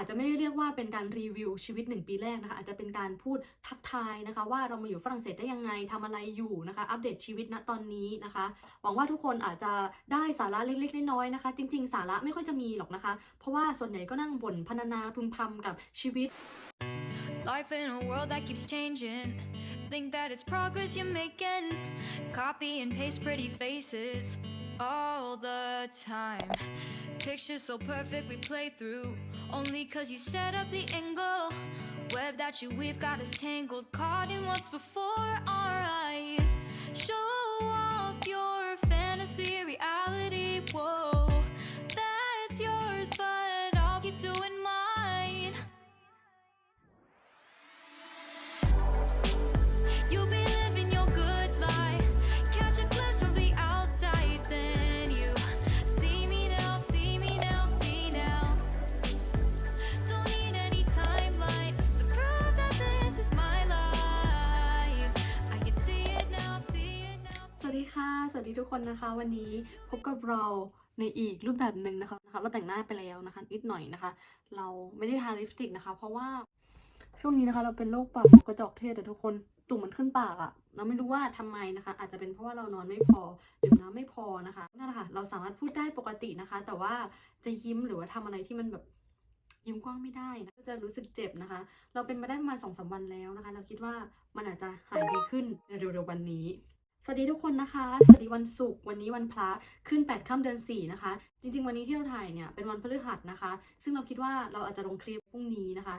อาจจะไม่ได้เรียกว่าเป็นการรีวิวชีวิต 1 ปีแรกนะคะอาจจะเป็นการพูดทักทายนะคะ ว่าเรามาอยู่ฝรั่งเศสได้ยังไงทำอะไรอยู่นะคะ อัปเดตชีวิตณตอนนี้นะคะ หวังว่าทุกคนอาจจะได้สาระเล็กๆน้อยๆนะคะ จริง ๆ สาระไม่ค่อยจะมีหรอกนะคะ เพราะว่าส่วนใหญ่ก็นั่งบ่นพรรณนาพึมพำกับชีวิต Life in a world that keeps changing. Think that it's progress you're making. Copy and paste pretty faces all the time. Pictures so perfect we play through. Only cause you set up the angle. Web that you weave got us tangled. Caught in what's before คนนะคะ วันนี้พบกับเราในอีกรูปแบบหนึ่งนะคะนะคะ เราแต่งหน้าไปแล้วนะคะนิดหน่อยนะคะ เราไม่ได้ทาลิปสติกนะคะ เพราะว่าช่วงนี้นะคะ เราเป็นโรคปากกระจอกเทศแต่ทุกคนตุ่มมันขึ้นปากอะเราไม่รู้ว่าทำไมนะคะ อาจจะเป็นเพราะว่าเรานอนไม่พอดื่มน้ำไม่พอนะคะนั่นแหละค่ะเราสามารถพูดได้ปกตินะคะ แต่ว่าจะยิ้มหรือว่าทำอะไรที่มันแบบยิ้มกว้างไม่ได้นะก็จะรู้สึกเจ็บนะคะ เราเป็นมาได้ประมาณสองสามวันแล้วนะคะ เราคิดว่ามันอาจจะหายดีขึ้นในเร็วๆวันนี้ สวัสดีทุกคนนะคะ สวัสดีวันศุกร์วันนี้วันพระขึ้น 8 ค่ำเดือน 4 นะคะ จริง ๆ วันนี้ที่เราถ่ายเนี่ยเป็นวันพฤหัสนะคะ ซึ่งเราคิดว่าเราอาจจะลงคลิปพรุ่งนี้นะคะ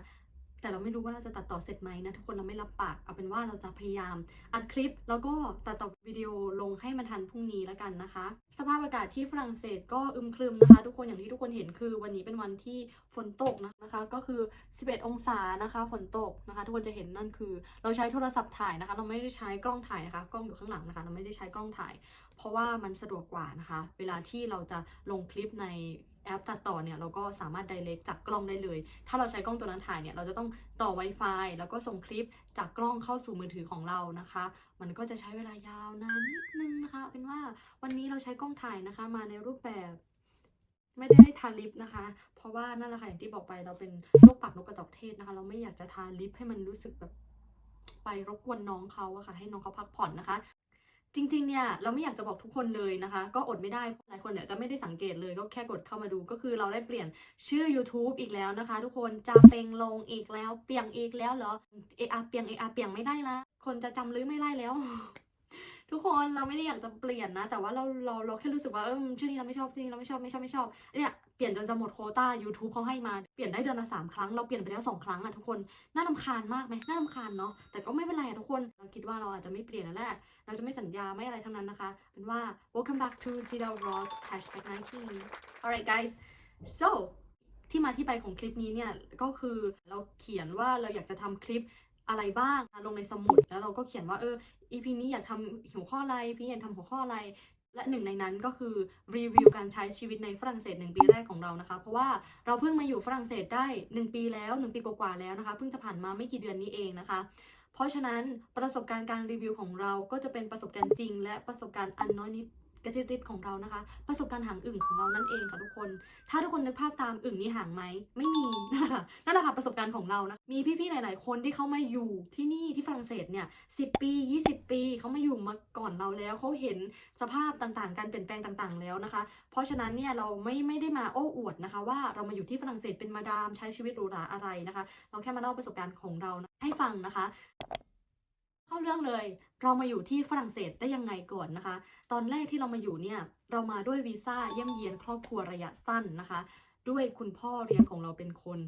แต่เราไม่รู้ว่าเราจะตัดต่อเสร็จไหมนะทุกคนเราไม่รับปากเอาเป็นว่าเราจะพยายามอัดคลิปแล้วก็ตัดต่อวิดีโอลงให้มันทันพรุ่งนี้แล้วกันนะคะ สภาพอากาศที่ฝรั่งเศสก็อึมครึมนะคะ ทุกคนอย่างที่ทุกคนเห็นคือวันนี้เป็นวันที่ฝนตกนะคะ ก็คือ 11 องศานะคะฝนตกนะคะ ทุกคนจะเห็นนั่นคือ เราใช้โทรศัพท์ถ่ายนะคะ เราไม่ได้ใช้กล้องถ่ายนะคะ กล้องอยู่ข้างหลังนะคะ เราไม่ได้ใช้กล้องถ่าย เพราะว่ามันสะดวกกว่านะคะ เวลาที่เราจะลงคลิปในแอปตัดต่อเนี่ยเราก็สามารถ direct จากกล้องได้เลย ถ้าเราใช้กล้องตัวนั้นถ่ายเนี่ยเราจะต้องต่อ Wi-Fi แล้วก็ส่งคลิปจากกล้องเข้าสู่มือถือของเรานะคะ มันก็จะใช้เวลายาวนานนิดนึงนะคะ เป็นว่าวันนี้เราใช้กล้องถ่ายนะคะ มาในรูปแบบ ไม่ได้ทาลิปนะคะ เพราะว่านั่นแหละค่ะอย่างที่บอกไปเราเป็นโรคปากนกกระจอกเทศนะคะ เราไม่อยากจะทาลิปให้มันรู้สึกแบบไปรบกวนน้องเขาอะค่ะ ให้น้องเขาพักผ่อนนะคะ จริงๆ เนี่ยเราไม่อยากจะบอกทุกคนเลยนะคะ ก็อดไม่ได้หลายคนเนี่ยจะไม่ได้สังเกตเลยก็แค่กดเข้ามาดูก็คือเราได้เปลี่ยนชื่อ YouTube อีกแล้วนะคะ ทุกคนจะเปงลงอีกแล้ว เปลี่ยงอีกแล้วเหรอเออาเปลี่ยงเออาเปลี่ยงไม่ได้ละคนจะจำหรือไม่ได้แล้ว ทุกคนเราไม่ได้อยากจะเปลี่ยนนะ แต่ว่าเราเราเราแค่รู้สึกว่าเออชื่อนี้เราไม่ชอบชื่อนี้เราไม่ชอบไม่ชอบไม่ชอบเนี่ยเปลี่ยนจนจะหมดโคต้า YouTube เขาให้มาเปลี่ยนได้เดือนละสามครั้งเราเปลี่ยนไปแล้วสองครั้งอะทุกคนน่ารำคาญมากไหมน่ารำคาญเนาะแต่ก็ไม่เป็นไรทุกคนเราคิดว่าเราอาจจะไม่เปลี่ยนนั่นแหละเราจะไม่สัญญาไม่อะไรทั้งนั้นนะคะ เป็นว่า welcome back to Gida Vlog hashtag 19 alright guys so ที่มาที่ไปของคลิปนี้เนี่ยก็คือเราเขียนว่าเราอยากจะทำคลิป อะไรบ้าง ลงในสมุดแล้วเราก็เขียนว่าเออ EP นี้อยากทำหัวข้ออะไร EP นี้อยากทำหัวข้ออะไร และหนึ่งในนั้นก็คือรีวิวการใช้ชีวิตในฝรั่งเศสหนึ่งปีแรกของเรานะคะ เพราะว่าเราเพิ่งมาอยู่ฝรั่งเศสได้หนึ่งปีแล้วหนึ่งปีกว่าๆแล้วนะคะ เพิ่งจะผ่านมาไม่กี่เดือนนี้เองนะคะเพราะฉะนั้นประสบการณ์การรีวิวของเราก็จะเป็นประสบการณ์จริง และประสบการณ์อันน้อยนิด กระจิตริดของเรานะคะ ประสบการณ์หางอึ่งของเรานั่นเองค่ะทุกคน ถ้าทุกคนนึกภาพตามอึ่งนี่หางไหมไม่มีนั่นแหละค่ะนั่นแหละค่ะประสบการณ์ของเรานะมีพี่ๆหลาย ๆ คนที่เขามาอยู่ที่นี่ที่ฝรั่งเศสเนี่ยสิปี 20 ปีเขามาอยู่มาก่อนเราแล้วเขาเห็นสภาพต่างๆ การเปลี่ยนแปลงต่างๆ แล้วนะคะ เพราะฉะนั้นเนี่ยเราไม่ไม่ได้มาโอ้อวดนะคะ ว่าเรามาอยู่ที่ฝรั่งเศสเป็นมาดามใช้ชีวิตหรูหราอะไรนะคะ เราแค่มาเล่าประสบการณ์ของเรานะให้ฟังนะคะ เข้าเรื่องเลย เรามาอยู่ที่ฝรั่งเศสได้ยังไงก่อนนะคะ ตอนแรกที่เรามาอยู่เนี่ย เรามาด้วยวีซ่าเยี่ยมเยียนครอบครัวระยะสั้นนะคะ ด้วยคุณพ่อเลี้ยงของเราเป็นคน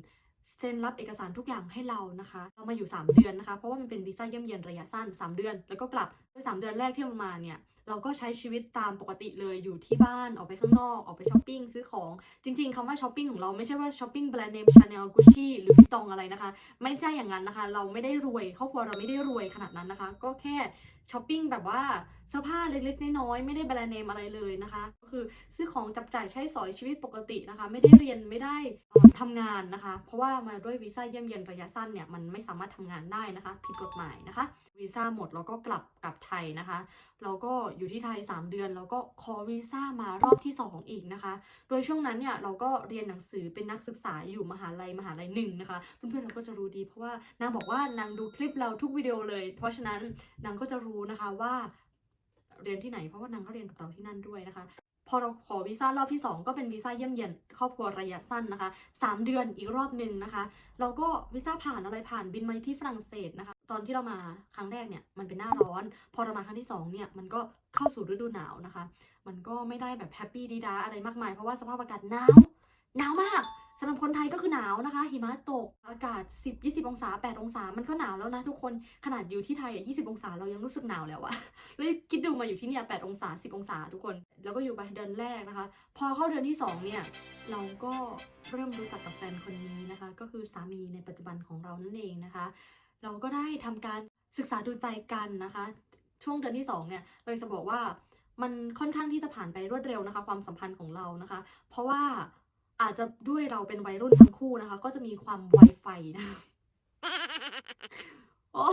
เซ็นรับเอกสารทุกอย่างให้เรานะคะ เรามาอยู่ 3 เดือนนะคะ เพราะว่ามันเป็นวีซ่าเยี่ยมเยียนระยะสั้น 3 เดือน แล้วก็กลับโดย3เดือนแรกที่เรามาเนี่ย เราก็ใช้ชีวิตตามปกติเลย อยู่ที่บ้าน ออกไปข้างนอก ออกไปช้อปปิ้ง ซื้อของ จริงๆคำว่าช้อปปิ้งของเราไม่ใช่ว่าช้อปปิ้งแบรนด์เนมชาแนลกุชชี่หรือวิตองอะไรนะคะ ไม่ใช่อย่างนั้นนะคะ เราไม่ได้รวย ครอบครัวเราไม่ได้รวยขนาดนั้นนะคะ ก็แค่ช้อปปิ้งแบบว่า สื้อผ้าเล็กๆน้อยๆไม่ได้แบรนด์เนมอะไรเลยนะคะ ก็คือซื้อของจับจ่ายใช้สอยชีวิตปกตินะคะ ไม่ได้เรียนไม่ได้เอ่อทำงานนะคะ เพราะว่ามาด้วยวีซ่าเยี่ยมเยียนระยะสั้นเนี่ยมันไม่สามารถทำงานได้นะคะ ผิดกฎหมายนะคะวีซ่าหมดแล้วก็กลับกลับไทยนะคะเราก็อยู่ที่ไทย 3 เดือน แล้วก็ขอวีซ่ามารอบที่ 2 อีกนะคะ โดยช่วงนั้นเนี่ยเราก็เรียนหนังสือเป็นนักศึกษาอยู่มหาลัยมหาลัยหนึ่งนะคะเพื่อนๆเราก็จะรู้ดีเพราะว่านางบอกว่านางดูคลิปเราทุกวิดีโอเลย เพราะฉะนั้นนางก็จะรู้นะคะว่า เรียนที่ไหนเพราะว่านางก็เรียนกับเราที่นั่นด้วยนะคะ พอเราขอวีซ่ารอบที่ 2 ก็เป็นวีซ่าเยี่ยมเยียนครอบครัวระยะสั้นนะคะ 3 เดือนอีกรอบหนึ่งนะคะ เราก็วีซ่าผ่านอะไรผ่านบินมาที่ฝรั่งเศสนะคะ ตอนที่เรามาครั้งแรกเนี่ยมันเป็นหน้าร้อน พอเรามาครั้งที่สองเนี่ยมันก็เข้าสู่ฤดูหนาวนะคะ มันก็ไม่ได้แบบแฮปปี้ดีดาอะไรมากมายเพราะว่าสภาพอากาศหนาวหนาวมาก สำหรับคนไทยก็คือหนาวนะคะ หิมะตกอากาศ 10 20 องศา 8 องศา มันก็หนาวแล้วนะทุกคนขนาดอยู่ที่ไทยอะ20 องศาเรายังรู้สึกหนาวแล้วอะแล้วคิดดูมาอยู่ที่เนี่ย8องศา 10 องศาทุกคน แล้วก็อยู่ไปเดือนแรกนะคะ พอเข้าเดือนที่สองเนี่ย เราก็เริ่มรู้จักกับแฟนคนนี้นะคะ ก็คือสามีในปัจจุบันของเรานั่นเองนะคะ เราก็ได้ทำการศึกษาดูใจกันนะคะ ช่วงเดือนที่สองเนี่ยเราจะบอกว่ามันค่อนข้างที่จะผ่านไปรวดเร็วนะคะ ความสัมพันธ์ของเรานะคะ เพราะว่า อาจจะด้วยเราเป็นวัยรุ่นทั้งคู่นะคะ ก็จะมีความไวไฟนะคะโอ้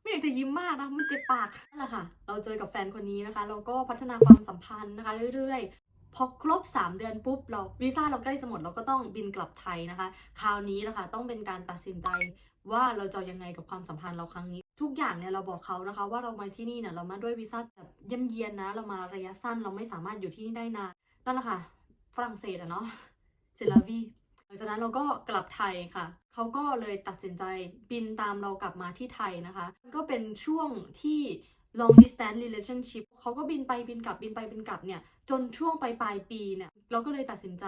ไม่อยากจะยิ้มมากนะมันเจ็บปากนั่นแหละค่ะ เราเจอกับแฟนคนนี้นะคะ เราก็พัฒนาความสัมพันธ์นะคะ เรื่อยๆ พอครบ 3 เดือนปุ๊บเราวีซ่าเราใกล้จะหมดเราก็ต้องบินกลับไทยนะคะ คราวนี้นะคะต้องเป็นการตัดสินใจว่าเราจะยังไงกับความสัมพันธ์เราครั้งนี้ ทุกอย่างเนี่ยเราบอกเขานะคะ ว่าเรามาที่นี่เนี่ยเรามาด้วยวีซ่าแบบเยี่ยมเยียนนะ เรามาระยะสั้นเราไม่สามารถอยู่ที่นี่ได้นานนั่นแหละค่ะ ฝรั่งเศสอะเนาะ เซลาวีหลังจากนั้นเราก็กลับไทยค่ะ เขาก็เลยตัดสินใจบินตามเรากลับมาที่ไทยนะคะ ก็เป็นช่วงที่ long distance relationship เขาก็บินไปบินกลับบินไปบินกลับเนี่ย จนช่วงปลายปลายปีเนี่ย เราก็เลยตัดสินใจ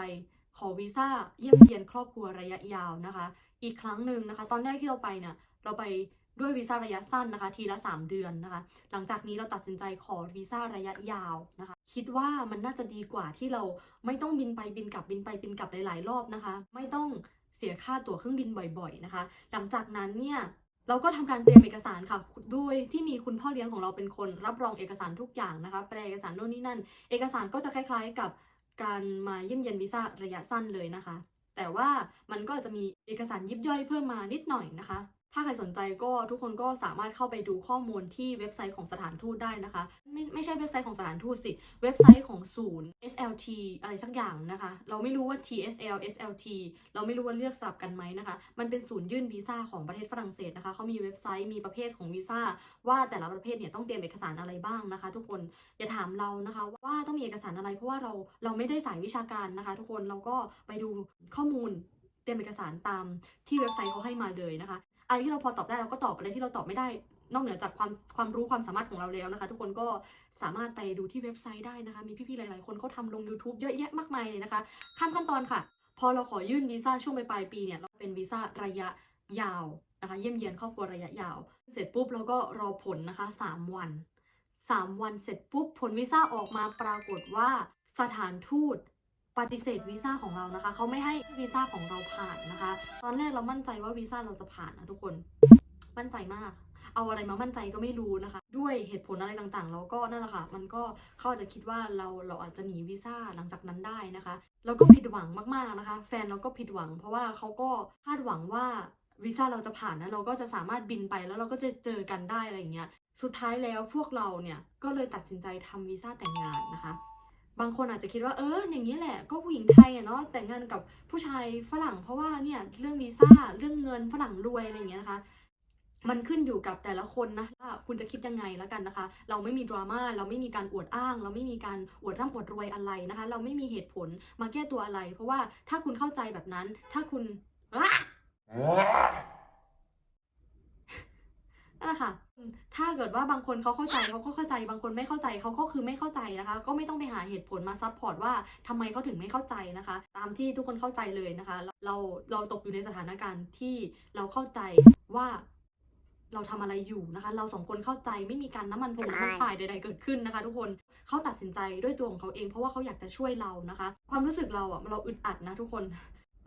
ขอวีซ่าเยี่ยมเยียนครอบครัวระยะยาวนะคะ อีกครั้งหนึ่งนะคะ ตอนแรกที่เราไปเนี่ยเราไป ด้วยวีซ่าระยะสั้นนะคะ ทีละ 3 เดือนนะคะ หลังจากนี้เราตัดสินใจขอวีซ่าระยะยาวนะคะ คิดว่ามันน่าจะดีกว่าที่เราไม่ต้องบินไปบินกลับบินไปบินกลับหลาย ๆ รอบนะคะ ไม่ต้องเสียค่าตั๋วเครื่องบินบ่อย ๆ นะคะ หลังจากนั้นเนี่ยเราก็ทำการเตรียมเอกสารค่ะโดยที่มีคุณพ่อเลี้ยงของเราเป็นคนรับรองเอกสารทุกอย่างนะคะ แปลเอกสารโน่นนี่นั่น เอกสารก็จะคล้าย ๆ กับการมาเยี่ยมเยียนวีซ่าระยะสั้นเลยนะคะ แต่ว่ามันก็จะมีเอกสารยิบย่อยเพิ่มมานิดหน่อยนะคะ ถ้าใครสนใจก็ทุกคนก็สามารถเข้าไปดูข้อมูลที่เว็บไซต์ของสถานทูตได้นะคะ ไม่ไม่ใช่เว็บไซต์ของสถานทูตสิ เว็บไซต์ของศูนย์ SLT อะไรสักอย่างนะคะ เราไม่รู้ว่า TSL SLT เราไม่รู้ว่าเรียกสับกันไหมนะคะ มันเป็นศูนย์ยื่นวีซ่าของประเทศฝรั่งเศสนะคะเขามีเว็บไซต์มีประเภทของวีซ่าว่าแต่ละประเภทเนี่ยต้องเตรียมเอกสารอะไรบ้างนะคะ ทุกคนอย่าถามเรานะคะ ว่าต้องมีเอกสารอะไร เพราะว่าเราเราไม่ได้สายวิชาการนะคะ ทุกคนเราก็ไปดูข้อมูลเตรียมเอกสารตามที่เว็บไซต์เขาให้มาเลยนะคะ อะไรที่เราพอตอบได้เราก็ตอบอะไรที่เราตอบไม่ได้ นอกเหนือจากความความรู้ความสามารถของเราแล้วนะคะ ทุกคนก็สามารถไปดูที่เว็บไซต์ได้นะคะ มีพี่ๆหลายๆ คนเขาทำลง YouTube เยอะแยะมากมายเลยนะคะข้ามขั้นตอนค่ะ พอเราขอยื่นวีซ่าช่วงปลายปีเนี่ยเราเป็นวีซ่าระยะยาวนะคะ เยี่ยมเยียนครอบครัวระยะยาว เสร็จปุ๊บเราก็รอผลนะคะ 3 วัน 3 วันเสร็จปุ๊บผลวีซ่าออกมาปรากฏว่าสถานทูต ปฏิเสธวีซ่าของเรานะคะ เขาไม่ให้วีซ่าของเราผ่านนะคะ ตอนแรกเรามั่นใจว่าวีซ่าเราจะผ่านนะทุกคน มั่นใจมาก เอาอะไรมามั่นใจก็ไม่รู้นะคะ ด้วยเหตุผลอะไรต่างๆ เราก็นั่นแหละค่ะ มันก็เขาอาจจะคิดว่าเราเราอาจจะหนีวีซ่าหลังจากนั้นได้นะคะ เราก็ผิดหวังมากๆนะคะ แฟนเราก็ผิดหวัง เพราะว่าเขาก็คาดหวังว่าวีซ่าเราจะผ่านนะเราก็จะสามารถบินไปแล้วเราก็จะเจอกันได้อะไรอย่างเงี้ย สุดท้ายแล้วพวกเราเนี่ยก็เลยตัดสินใจทำวีซ่าแต่งงานนะคะ บางคนอาจจะคิดว่าเอออย่างนี้แหละ ก็ผู้หญิงไทยอะเนาะแต่งงานกับผู้ชายฝรั่ง เพราะว่าเนี่ยเรื่องวีซ่าเรื่องเงินฝรั่งรวยอะไรอย่างเงี้ยนะคะ มันขึ้นอยู่กับแต่ละคนนะว่าคุณจะคิดยังไงแล้วกันนะคะ เราไม่มีดราม่าเราไม่มีการอวดอ้าง เราไม่มีการอวดร่ำอวดรวยอะไรนะคะ เราไม่มีเหตุผลมาแก้ตัวอะไร เพราะว่าถ้าคุณเข้าใจแบบนั้น ถ้าคุณอ้า นั่นแหละค่ะ ถ้าเกิดว่าบางคนเขาเข้าใจเขาก็เข้าใจ บางคนไม่เข้าใจเขาก็คือไม่เข้าใจนะคะ ก็ไม่ต้องไปหาเหตุผลมาซับพอร์ตว่าทำไมเขาถึงไม่เข้าใจนะคะ ตามที่ทุกคนเข้าใจเลยนะคะ เราเราตกอยู่ในสถานการณ์ที่เราเข้าใจว่าเราทำอะไรอยู่นะคะ เราสองคนเข้าใจไม่มีการน้ำมันพงน้ำมันพายใด ๆ เกิดขึ้นนะคะ ทุกคนเขาตัดสินใจด้วยตัวของเขาเองเพราะว่าเขาอยากจะช่วยเรานะคะ ความรู้สึกเราอะเราอึดอัดนะทุกคน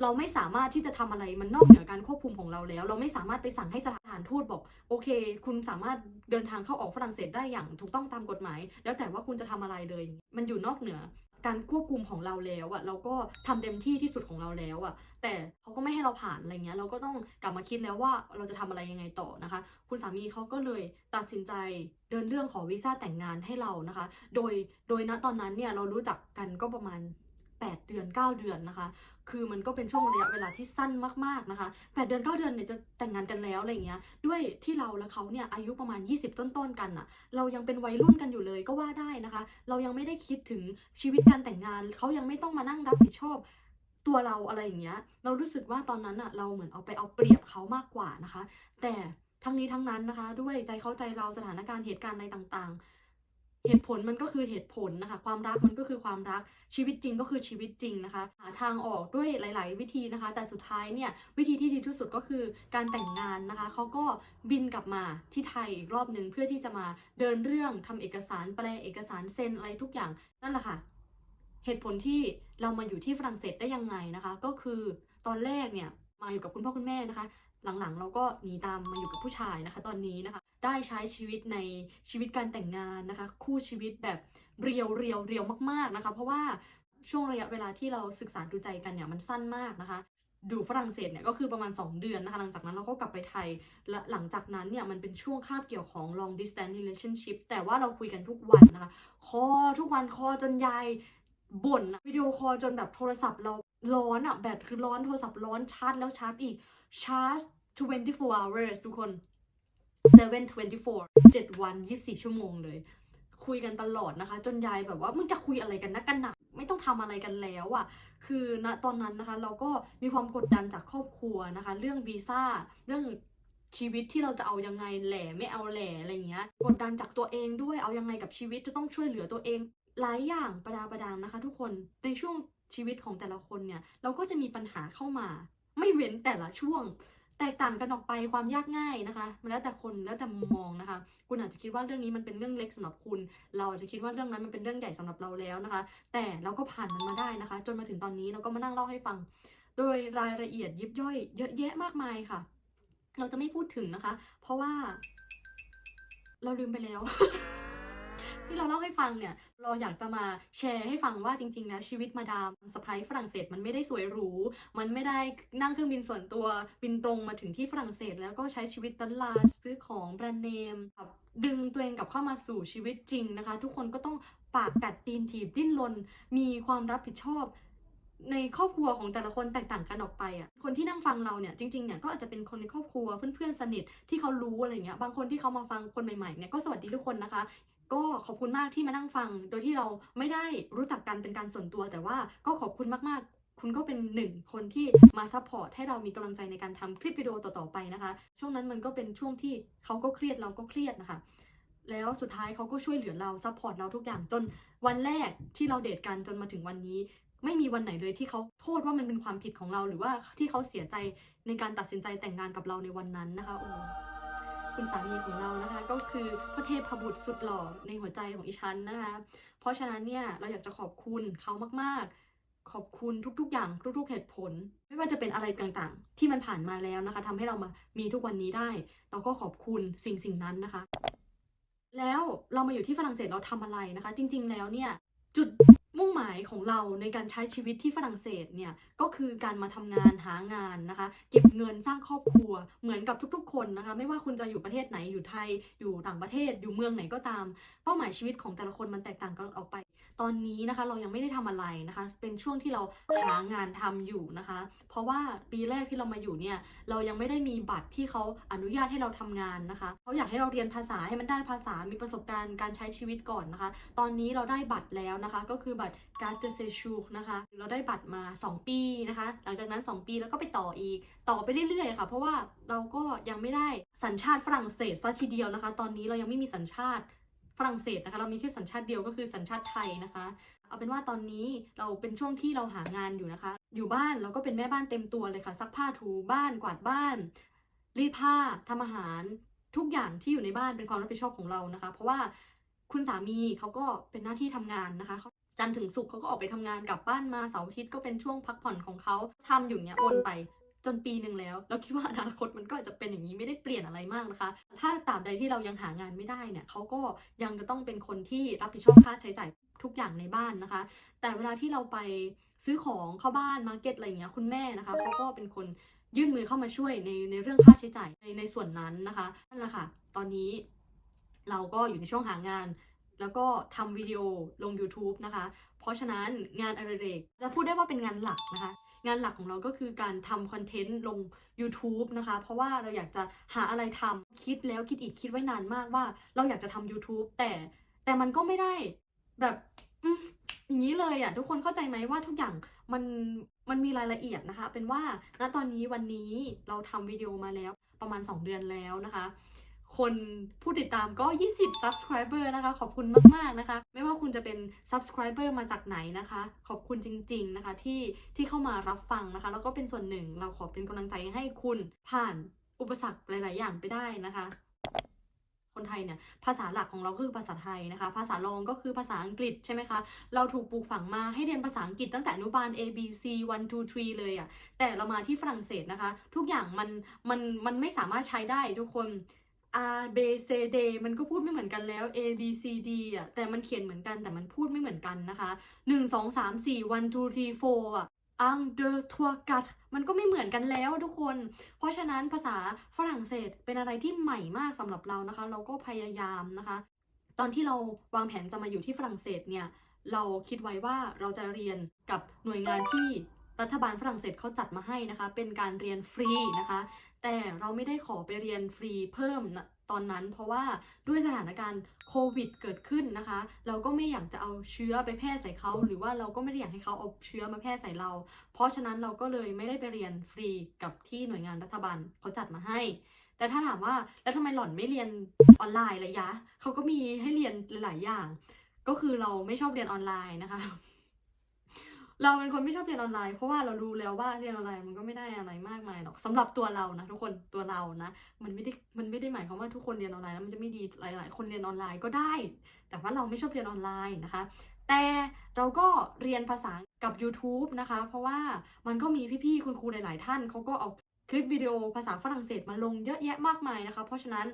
เราไม่สามารถที่จะทำอะไรมันนอกเหนือการควบคุมของเราแล้ว เราไม่สามารถไปสั่งให้สถานทูตบอก โอเค คุณสามารถเดินทางเข้าออกฝรั่งเศสได้อย่างถูกต้องตามกฎหมาย แล้วแต่ว่าคุณจะทำอะไรเลย มันอยู่นอกเหนือการควบคุมของเราแล้วอะเราก็ทำเต็มที่ที่สุดของเราแล้วอะแต่เขาก็ไม่ให้เราผ่านอะไรเงี้ย เราก็ต้องกลับมาคิดแล้วว่าเราจะทำอะไรยังไงต่อนะคะ คุณสามีเขาก็เลยตัดสินใจเดินเรื่องขอวีซ่าแต่งงานให้เรานะคะ โดยโดยณตอนนั้นเนี่ยเรารู้จักกันก็ประมาณ 8 เดือน 9 เดือนนะคะ คือมันก็เป็นช่วงระยะเวลาที่สั้นมากๆนะคะ 8 เดือน 9 เดือนเนี่ยจะแต่งงานกันแล้วอะไรเงี้ย ด้วยที่เราและเขาเนี่ยอายุประมาณ 20 ต้นๆกันอะเรายังเป็นวัยรุ่นกันอยู่เลยก็ว่าได้นะคะ เรายังไม่ได้คิดถึงชีวิตการแต่งงาน เขายังไม่ต้องมานั่งรับผิดชอบตัวเราอะไรอย่างเงี้ย เรารู้สึกว่าตอนนั้นอะเราเหมือนเอาไปเอาเปรียบเขามากกว่านะคะ แต่ทั้งนี้ทั้งนั้นนะคะ ด้วยใจเข้าใจเราสถานการณ์เหตุการณ์อะไรต่างๆ เหตุผลมันก็คือเหตุผลนะคะ ความรักมันก็คือความรักชีวิตจริงก็คือชีวิตจริงนะคะ หาทางออกด้วยหลาย ๆ วิธีนะคะ แต่สุดท้ายเนี่ยวิธีที่ดีที่สุดก็คือการแต่งงานนะคะเขาก็บินกลับมาที่ไทยอีกรอบหนึ่งเพื่อที่จะมาเดินเรื่องทำเอกสารแปลเอกสารเซ็นอะไรทุกอย่างนั่นแหละค่ะ เหตุผลที่เรามาอยู่ที่ฝรั่งเศสได้ยังไงนะคะ ก็คือตอนแรกเนี่ยมาอยู่กับคุณพ่อคุณแม่นะคะ หลังๆ เราก็หนีตามมาอยู่กับผู้ชายนะคะ ตอนนี้นะคะ ได้ใช้ชีวิตในชีวิตการแต่งงานนะคะ คู่ชีวิตแบบเรียวเรียวเรียวมากๆนะคะ เพราะว่าช่วงระยะเวลาที่เราศึกษาดูใจกันเนี่ยมันสั้นมากนะคะ ดูฝรั่งเศสเนี่ยก็คือประมาณ 2 เดือนนะคะ หลังจากนั้นเราก็กลับไปไทย และหลังจากนั้นเนี่ยมันเป็นช่วงคาบเกี่ยวของ long distance relationship แต่ว่าเราคุยกันทุกวันนะคะ คอทุกวันคอจนยายบ่นอะวิดีโอคอลจนแบบโทรศัพท์เราร้อนอะแบตคือร้อนโทรศัพท์ร้อนชาร์จแล้วชาร์จอีกชาร์จ 24 hours ทุกคน 7 24 7 วัน 24 ชั่วโมงเลย คุยกันตลอดนะคะ จนยายแบบว่ามึงจะคุยอะไรกันนะกันหนักไม่ต้องทำอะไรกันแล้วอะคือณตอนนั้นนะคะ เราก็มีความกดดันจากครอบครัวนะคะ เรื่องวีซ่า เรื่องชีวิตที่เราจะเอายังไงแหล่ไม่เอาแหล่อะไรเงี้ย กดดันจากตัวเองด้วย เอายังไงกับชีวิตจะต้องช่วยเหลือตัวเอง หลายอย่างประดาประดังนะคะ ทุกคน ในช่วงชีวิตของแต่ละคนเนี่ย เราก็จะมีปัญหาเข้ามา ไม่เว้นแต่ละช่วง แตกต่างกันออกไปความยากง่ายนะคะ มันแล้วแต่คนแล้วแต่มุมมองนะคะ คุณอาจจะคิดว่าเรื่องนี้มันเป็นเรื่องเล็กสำหรับคุณ เราอาจจะคิดว่าเรื่องนั้นมันเป็นเรื่องใหญ่สำหรับเราแล้วนะคะ แต่เราก็ผ่านมันมาได้นะคะ จนมาถึงตอนนี้เราก็มานั่งเล่าให้ฟัง โดยรายละเอียดยิบย่อย เยอะแยะมากมายค่ะ เราจะไม่พูดถึงนะคะ เพราะว่า เราลืมไปแล้ว ที่เราเล่าให้ฟังเนี่ย เราอยากจะมาแชร์ให้ฟังว่าจริงๆแล้วชีวิตมาดามสไปฝรั่งเศสมันไม่ได้สวยหรู มันไม่ได้นั่งเครื่องบินส่วนตัวบินตรงมาถึงที่ฝรั่งเศส แล้วก็ใช้ชีวิตลันลาซื้อของแบรนด์เนมแบบดึงตัวเองกลับเข้ามาสู่ชีวิตจริงนะคะ ทุกคนก็ต้องปากกัดตีนถีบดิ้นรนมีความรับผิดชอบในครอบครัวของแต่ละคนแตกต่างกันออกไปอะ คนที่นั่งฟังเราเนี่ยจริงๆเนี่ยก็อาจจะเป็นคนในครอบครัวเพื่อนๆสนิทที่เขารู้อะไรเงี้ย บางคนที่เขามาฟังคนใหม่ๆเนี่ยก็สวัสดีทุกคนนะคะ ก็ขอบคุณมากที่มานั่งฟัง โดยที่เราไม่ได้รู้จักกันเป็นการส่วนตัว แต่ว่าก็ขอบคุณมากๆ คุณก็เป็นหนึ่งคนที่มาซัพพอร์ตให้เรามีกำลังใจในการทำคลิปวิดีโอต่อๆไปนะคะ ช่วงนั้นมันก็เป็นช่วงที่เขาก็เครียดเราก็เครียดนะคะแล้วสุดท้ายเขาก็ช่วยเหลือเราซัพพอร์ตเราทุกอย่างจนวันแรกที่เราเดทกันจนมาถึงวันนี้ ไม่มีวันไหนเลยที่เขาโทษว่ามันเป็นความผิดของเรา หรือว่าที่เขาเสียใจในการตัดสินใจแต่งงานกับเราในวันนั้นนะคะโอ้ คุณสามีของเรานะคะ ก็คือพระเทพบุตรสุดหล่อในหัวใจของอีฉันนะคะ เพราะฉะนั้นเนี่ยเราอยากจะขอบคุณเขามากๆ ขอบคุณทุกๆ อย่างทุก ๆ เหตุผล ไม่ว่าจะเป็นอะไรต่างๆ ที่มันผ่านมาแล้วนะคะทำให้เรามามีทุกวันนี้ได้ เราก็ขอบคุณสิ่งสิ่งนั้นนะคะ แล้วเรามาอยู่ที่ฝรั่งเศสเราทำอะไรนะคะ จริง ๆ แล้วเนี่ยจุด มุ่งหมายของเราในการใช้ชีวิตที่ฝรั่งเศสเนี่ยก็คือการมาทำงานหางานนะคะ เก็บเงินสร้างครอบครัวเหมือนกับทุกๆ คนนะคะ ไม่ว่าคุณจะอยู่ประเทศไหนอยู่ไทยอยู่ต่างประเทศอยู่เมืองไหนก็ตาม เป้าหมายชีวิตของแต่ละคนมันแตกต่างกันออกไป ตอนนี้นะคะเรายังไม่ได้ทำอะไรนะคะ เป็นช่วงที่เราหางานทำอยู่นะคะ เพราะว่าปีแรกที่เรามาอยู่เนี่ยเรายังไม่ได้มีบัตรที่เขาอนุญาตให้เราทำงานนะคะเขาอยากให้เราเรียนภาษาให้มันได้ภาษามีประสบการณ์การใช้ชีวิตก่อนนะคะ ตอนนี้เราได้บัตรแล้วนะคะ ก็คือบัตรการเตเซชูนะคะ เราได้บัตรมา 2 ปีนะคะ หลังจากนั้น 2 ปีแล้วก็ไปต่ออีก ต่อไปเรื่อยๆค่ะ เพราะว่าเราก็ยังไม่ได้สัญชาติฝรั่งเศสซะทีเดียวนะคะ ตอนนี้เรายังไม่มีสัญชาติ ฝรั่งเศสนะคะ เรามีแค่สัญชาติเดียวก็คือสัญชาติไทยนะคะ เอาเป็นว่าตอนนี้เราเป็นช่วงที่เราหางานอยู่นะคะ อยู่บ้านเราก็เป็นแม่บ้านเต็มตัวเลยค่ะซักผ้าถูบ้านกวาดบ้าน รีดผ้าทำอาหารทุกอย่างที่อยู่ในบ้านเป็นความรับผิดชอบของเรานะคะ เพราะว่าคุณสามีเขาก็เป็นหน้าที่ทำงานนะคะเขาจันทร์ถึงศุกเขาก็ออกไปทำงานกลับบ้านมาเสาร์อาทิตย์ก็เป็นช่วงพักผ่อนของเขาทำอยู่เนี้ยวนไป จนปีหนึ่งแล้ว เราคิดว่าอนาคตมันก็อาจจะเป็นอย่างนี้ไม่ได้เปลี่ยนอะไรมากนะคะ ถ้าตราบใดที่เรายังหางานไม่ได้เนี่ยเขาก็ยังจะต้องเป็นคนที่รับผิดชอบค่าใช้จ่ายทุกอย่างในบ้านนะคะ แต่เวลาที่เราไปซื้อของเข้าบ้านมาร์เก็ตอะไรอย่างเงี้ยคุณแม่นะคะเขาก็เป็นคนยื่นมือเข้ามาช่วยในในเรื่องค่าใช้จ่ายในในส่วนนั้นนะคะนั่นแหละค่ะ ตอนนี้เราก็อยู่ในช่วงหางาน แล้วก็ทำวิดีโอลง YouTube นะคะ เพราะฉะนั้นงานอดิเรกจะพูดได้ว่าเป็นงานหลักนะคะ งานหลักของเราก็คือการทำคอนเทนต์ลง YouTube นะคะ เพราะว่าเราอยากจะหาอะไรทำคิดแล้วคิดอีกคิดไว้นานมากว่า เราอยากจะทำ YouTube แต่แต่มันก็ไม่ได้แบบอย่างนี้เลยอะทุกคนเข้าใจไหมว่าทุกอย่างมันมันมีรายละเอียดนะคะ เป็นว่าณตอนนี้วันนี้เราทำวิดีโอมาแล้วประมาณ 2 เดือนแล้วนะคะ คนผู้ติดตามก็ 20 subscriber นะคะ ขอบคุณมาก ๆ นะคะ ไม่ว่าคุณจะเป็น subscriber มาจากไหนนะคะ ขอบคุณจริง ๆ นะคะ ที่ที่เข้ามารับฟังนะคะ แล้วก็เป็นส่วนหนึ่งเราขอเป็นกำลังใจให้คุณผ่านอุปสรรคหลาย ๆ อย่างไปได้นะคะคนไทยเนี่ยภาษาหลักของเราคือภาษาไทยนะคะ ภาษารองก็คือภาษาอังกฤษใช่ไหมคะ เราถูกปลูกฝังมาให้เรียนภาษาอังกฤษตั้งแต่อนุบาล A B C 1 2 3 เลยอะ่ะแต่เรามาที่ฝรั่งเศสนะคะ ทุกอย่างมันมันมันไม่สามารถใช้ได้ทุกคน R B C D มันก็พูดไม่เหมือนกันแล้ว A B C D อะแต่มันเขียนเหมือนกันแต่มันพูดไม่เหมือนกันนะคะหนึ่งสองสามสี่ one two three four อะอังเดอทัวกัดมันก็ไม่เหมือนกันแล้วทุกคน เพราะฉะนั้นภาษาฝรั่งเศสเป็นอะไรที่ใหม่มากสำหรับเรานะคะ เราก็พยายามนะคะ ตอนที่เราวางแผนจะมาอยู่ที่ฝรั่งเศสเนี่ย เราคิดไว้ว่าเราจะเรียนกับหน่วยงานที่ รัฐบาลฝรั่งเศสเขาจัดมาให้นะคะ เป็นการเรียนฟรีนะคะ แต่เราไม่ได้ขอไปเรียนฟรีเพิ่มนะตอนนั้นเพราะว่าด้วยสถานการณ์โควิดเกิดขึ้นนะคะ เราก็ไม่อยากจะเอาเชื้อไปแพร่ใส่เขา หรือว่าเราก็ไม่ได้อยากให้เขาเอาเชื้อมาแพร่ใส่เรา เพราะฉะนั้นเราก็เลยไม่ได้ไปเรียนฟรีกับที่หน่วยงานรัฐบาลเขาจัดมาให้ แต่ถ้าถามว่าแล้วทำไมหล่อนไม่เรียนออนไลน์เลยยะเขาก็มีให้เรียนหลายอย่าง ก็คือเราไม่ชอบเรียนออนไลน์นะคะ เราเป็นคนไม่ชอบเรียนออนไลน์เพราะว่าเรารู้แล้วว่าเรียนออนไลน์มันก็ไม่ได้อะไรมากมายหรอกสำหรับตัวเรานะทุกคนตัวเรานะ มันไม่ได้มันไม่ได้หมายความว่าทุกคนเรียนออนไลน์แล้วมันจะไม่ดีหลาย ๆ คนเรียนออนไลน์ก็ได้ แต่ว่าเราไม่ชอบเรียนออนไลน์นะคะ แต่เราก็เรียนภาษากับ YouTube นะคะ เพราะว่ามันก็มีพี่ ๆ คุณครูหลาย ๆ ท่านเขาก็เอาคลิปวิดีโอภาษาฝรั่งเศสมาลงเยอะแยะมากมายนะคะ เพราะฉะนั้น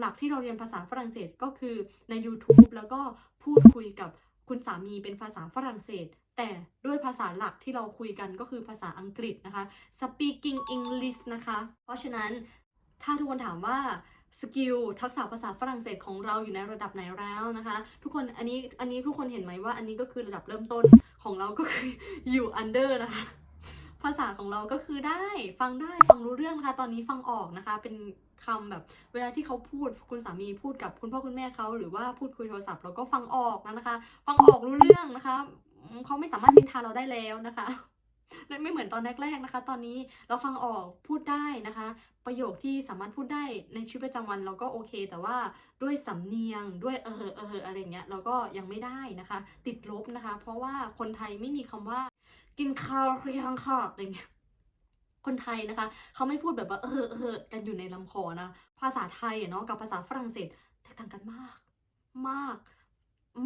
หลัก ๆ ที่เราเรียนภาษาฝรั่งเศสก็คือใน YouTube แล้วก็พูดคุยกับคุณสามีเป็นภาษาฝรั่งเศส แต่ด้วยภาษาหลักที่เราคุยกันก็คือภาษาอังกฤษนะคะ speaking English นะคะ เพราะฉะนั้นถ้าทุกคนถามว่าสกิลทักษะภาษาฝรั่งเศสของเราอยู่ในระดับไหนแล้วนะคะ ทุกคนอันนี้อันนี้ทุกคนเห็นไหมว่าอันนี้ก็คือระดับเริ่มต้นของเราก็คืออยู่ under นะคะ ภาษาของเราก็คือได้ฟังได้ฟังรู้เรื่องนะคะ ตอนนี้ฟังออกนะคะ เป็นคำแบบเวลาที่เขาพูดคุณสามีพูดกับคุณพ่อคุณแม่เขาหรือว่าพูดคุยโทรศัพท์เราก็ฟังออกนะคะ ฟังออกรู้เรื่องนะคะ เขาไม่สามารถนินทาเราได้แล้วนะคะไม่เหมือนตอนแรกๆนะคะ ตอนนี้เราฟังออกพูดได้นะคะ ประโยคที่สามารถพูดได้ในชีวิตประจำวันเราก็โอเค แต่ว่าด้วยสำเนียงด้วยเออเอออะไรเงี้ยเราก็ยังไม่ได้นะคะ ติดลบนะคะ เพราะว่าคนไทยไม่มีคำว่า กินข้าวหรือยังค่ะอะไรเงี้ยคนไทยนะคะ เขาไม่พูดแบบว่าเออเออกันอยู่ในลำคอนะภาษาไทยเนาะกับภาษาฝรั่งเศสแตกต่างกันมาก มาก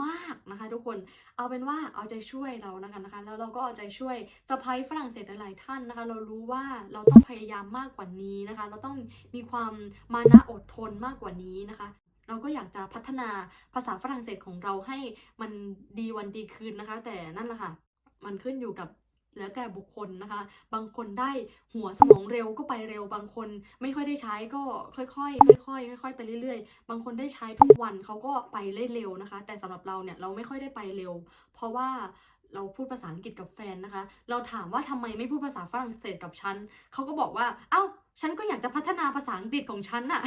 มากนะคะ ทุกคนเอาเป็นว่าเอาใจช่วยเรานะคะนะคะ แล้วเราก็เอาใจช่วยสะพายฝรั่งเศสหลายๆท่านนะคะ เรารู้ว่าเราต้องพยายามมากกว่านี้นะคะ เราต้องมีความมานะอดทนมากกว่านี้นะคะเราก็อยากจะพัฒนาภาษาฝรั่งเศสของเราให้มันดีวันดีคืนนะคะ แต่นั่นแหละค่ะ มันขึ้นอยู่กับ แล้วแต่บุคคลนะคะ บางคนได้หัวสมองเร็วก็ไปเร็ว บางคนไม่ค่อยได้ใช้ก็ค่อยๆ ค่อยๆ ค่อยๆ ไปเรื่อยๆ บางคนได้ใช้ทุกวันเขาก็ไปเร็วนะคะ แต่สำหรับเราเนี่ยเราไม่ค่อยได้ไปเร็ว เพราะว่าเราพูดภาษาอังกฤษกับแฟนนะคะ เราถามว่าทำไมไม่พูดภาษาฝรั่งเศสกับฉันเขาก็บอกว่า เอ้า ฉันก็อยากจะพัฒนาภาษาอังกฤษของฉันน่ะ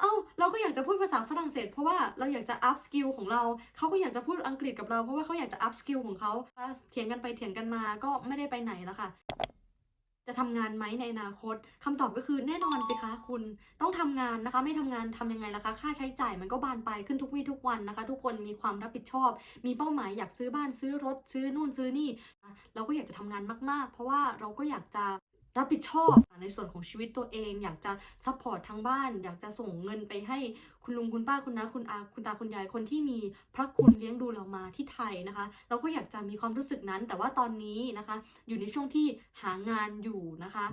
เอ้าเราก็อยากจะพูดภาษาฝรั่งเศส เพราะว่าเราอยากจะ up skill ของเรา เขาก็อยากจะพูดอังกฤษกับเราเพราะว่าเขาอยากจะ up skill ของเขาเถียงกันไปเถียงกันมาก็ไม่ได้ไปไหนแล้วค่ะ จะทำงานไหมในอนาคตคำตอบก็คือแน่นอนสิคะคุณต้องทำงานนะคะ ไม่ทำงานทำยังไงล่ะคะ ค่าใช้จ่ายมันก็บานไปลายขึ้นทุกวี่ทุกวันนะคะ ทุกคนมีความรับผิดชอบ มีเป้าหมายอยากซื้อบ้านซื้อรถซื้อนู่นซื้อนี่ เราก็อยากจะทำงานมาก ๆ เพราะว่าเราก็อยากจะ รับผิดชอบในส่วนของชีวิตตัวเอง อยากจะซัพพอร์ตทางบ้าน อยากจะส่งเงินไปให้คุณลุงคุณป้าคุณน้าคุณอาคุณตาคุณยายคนที่มีพระคุณเลี้ยงดูเรามาที่ไทยนะคะ เราก็อยากจะมีความรู้สึกนั้น แต่ว่าตอนนี้นะคะ อยู่ในช่วงที่หางานอยู่นะคะ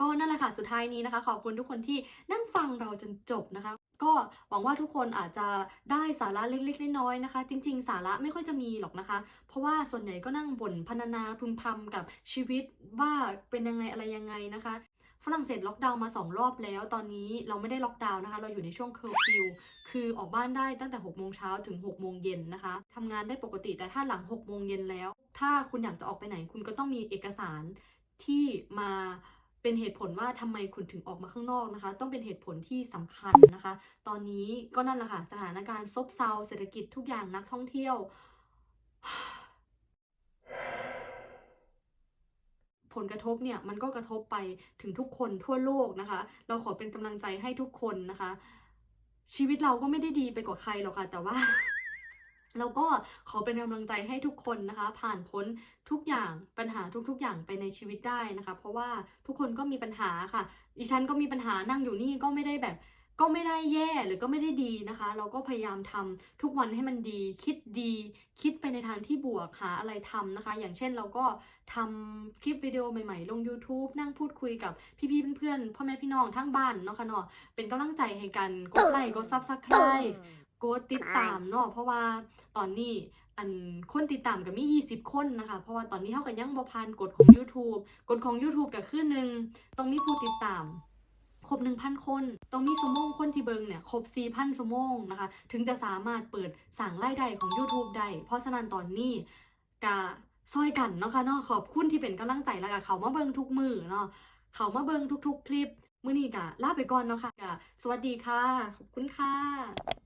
ก็นั่นแหละค่ะสุดท้ายนี้นะคะ ขอบคุณทุกคนที่นั่งฟังเราจนจบนะคะ ก็หวังว่าทุกคนอาจจะได้สาระเล็กๆน้อยๆนะคะ จริง ๆ สาระไม่ค่อยจะมีหรอกนะคะ เพราะว่าส่วนใหญ่ก็นั่งบ่นพรรณนาพึมพำกับชีวิตว่าเป็นยังไงอะไรยังไงนะคะฝรั่งเศสล็อกดาวน์มาสองรอบแล้ว ตอนนี้เราไม่ได้ล็อกดาวน์นะคะ เราอยู่ในช่วงเคอร์ฟิว คือออกบ้านได้ตั้งแต่6โมงเช้าถึง6โมงเย็นนะคะทำงานได้ปกติแต่ถ้าหลัง6โมงเย็นแล้ว ถ้าคุณอยากจะออกไปไหนคุณก็ต้องมีเอกสารที่มา เป็นเหตุผลว่าทำไมคุณถึงออกมาข้างนอกนะคะ ต้องเป็นเหตุผลที่สำคัญนะคะ ตอนนี้ก็นั่นแหละค่ะสถานการณ์ซบเซาเศรษฐกิจทุกอย่างนักท่องเที่ยว ผลกระทบเนี่ยมันก็กระทบไปถึงทุกคนทั่วโลกนะคะ เราขอเป็นกำลังใจให้ทุกคนนะคะ ชีวิตเราก็ไม่ได้ดีไปกว่าใครหรอกค่ะ แต่ว่า เราก็ขอเป็นกำลังใจให้ทุกคนนะคะ ผ่านพ้นทุกอย่างปัญหาทุก ๆ อย่างไปในชีวิตได้นะคะ เพราะว่าทุกคนก็มีปัญหาค่ะดิฉันก็มีปัญหานั่งอยู่นี่ก็ไม่ได้แบบก็ไม่ได้แย่หรือก็ไม่ได้ดีนะคะ เราก็พยายามทำทุกวันให้มันดี คิดดี คิดไปในทางที่บวกหาอะไรทำนะคะ อย่างเช่นเราก็ทำคลิปวิดีโอใหม่ๆ ลง YouTube นั่งพูดคุยกับพี่ๆเพื่อนๆพ่อแม่พี่น้องทั้งบ้านเนาะค่ะเนาะเป็นกำลังใจให้กันกดไลค์กดซับสไคร b e กดติดตามเนาะเพราะว่าตอนนี้อันคนติดตามก็มี 20 คนนะคะ เพราะว่าตอนนี้เท่ากับยังบ่พันกดของ YouTube กดของ YouTube ก็คือหนึ่งต้องมีผู้ติดตามครบ 1,000 คน ต้องมีสมงคนที่เบิงเนี่ย ครบ 4,000สมงนะคะ ถึงจะสามารถเปิดสั่งรายได้ของ YouTube ได้ เพราะฉะนั้นตอนนี้กะซอยกันเนาะค่ะเนาะขอบคุณที่เป็นกำลังใจแล้วกะเขามาเบิงทุกมือเนาะเขามาเบิงทุก ๆ คลิป มื้อนี้กะลาไปก่อนเนาะค่ะกะสวัสดีค่ะ ขอบคุณค่ะ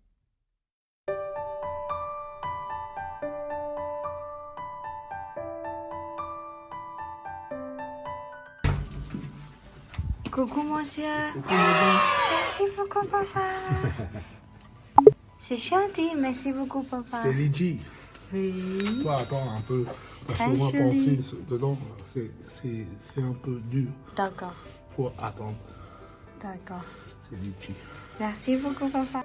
Coucou monsieur. Coucou, madame. Merci beaucoup papa. C'est gentil, merci beaucoup papa. C'est Liji. Oui. Faut attendre un peu. Parce Très qu'on va joli. penser ce- dedans. C'est- C'est c'est un peu dur. D'accord, Faut attendre. d'accord. C'est Liji. Merci beaucoup papa.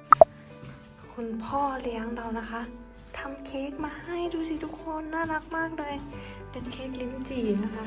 คุณพ่อเลี้ยงเรานะคะทำเค้กมาให้ดูสิทุกคนน่ารักมากเลย เป็นเค้กลิ้นจี่นะคะ